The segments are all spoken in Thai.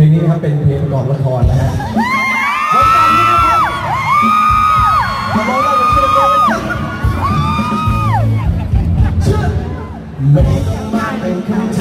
ลงนี้นะครับเป็นเพลงประกอบละครนะฮะวันจันทร์นี้นะครับขอบอกว่าจะเชื่อตัวเลยครับเชื่อไม่ต้องมาเป็นคำ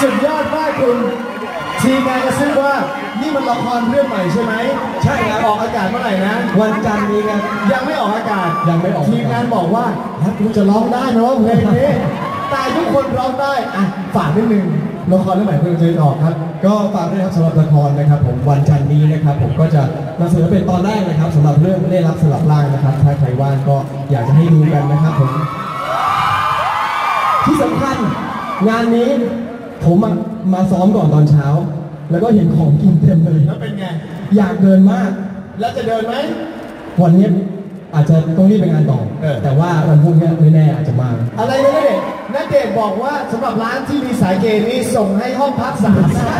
สุดยอดมากคุณทีมงานกระซิบว่านี่มันละครเรื่องใหม่ใช่ไหมใช่ครับ ออกอากาศเมื่อไหร่นะ วันจันทร์นี้ครับ ยังไม่ออกอากาศยังไม่ออกทีมงานบอกว่าแล้วคุณจะร้องได้เนอะเพลงนี้ แต่ทุกคนร้องได้อะฝากนิดนึงละครเรื่องใหม่เพิ่งจะออกครับ ก็ฝากด้วยครับสำหรับละครนะครับ ผมวันจันทร์นี้นะครับ ผมก็จะนำเสนอเป็นตอนแรกนะครับสำหรับเรื่องไม่ได้รับสลับร่างนะครับ ถ้าใครว่างก็อยากจะให้ดูกันนะครับผมที่สำคัญงานนี้ ผมมามาซ้อมก่อนตอนเช้า แล้วก็เห็นของกินเต็มเลย แล้วเป็นไง อยากเดินมาก แล้วจะเดินไหม วันนี้อาจจะต้องรีบไปงานต่อ เออ แต่ว่าวันพรุ่งนี้ไม่แน่อาจจะมาอะไรนะเด็กนักเดชน์บอกว่าสำหรับร้านที่มีสายเกย์นี่ส่งให้ห้องพักสามได้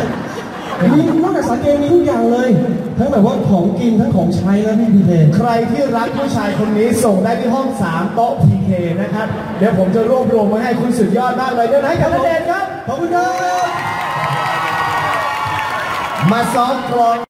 มีนอกจากสาเกมีทุกอย่างเลย ทั้งแบบว่าของกินทั้งของใช้นะพี่พีเทใครที่รักผู้ชายคนนี้ส่งได้ที่ห้อง 3 โต๊ะ PK นะครับ เดี๋ยวผมจะรวบรวมมาให้คุณสุดยอดมากเลยเดี๋ยวให้กับนักเดชน์ครับ ขอบคุณครับ มาซ้อมกลอง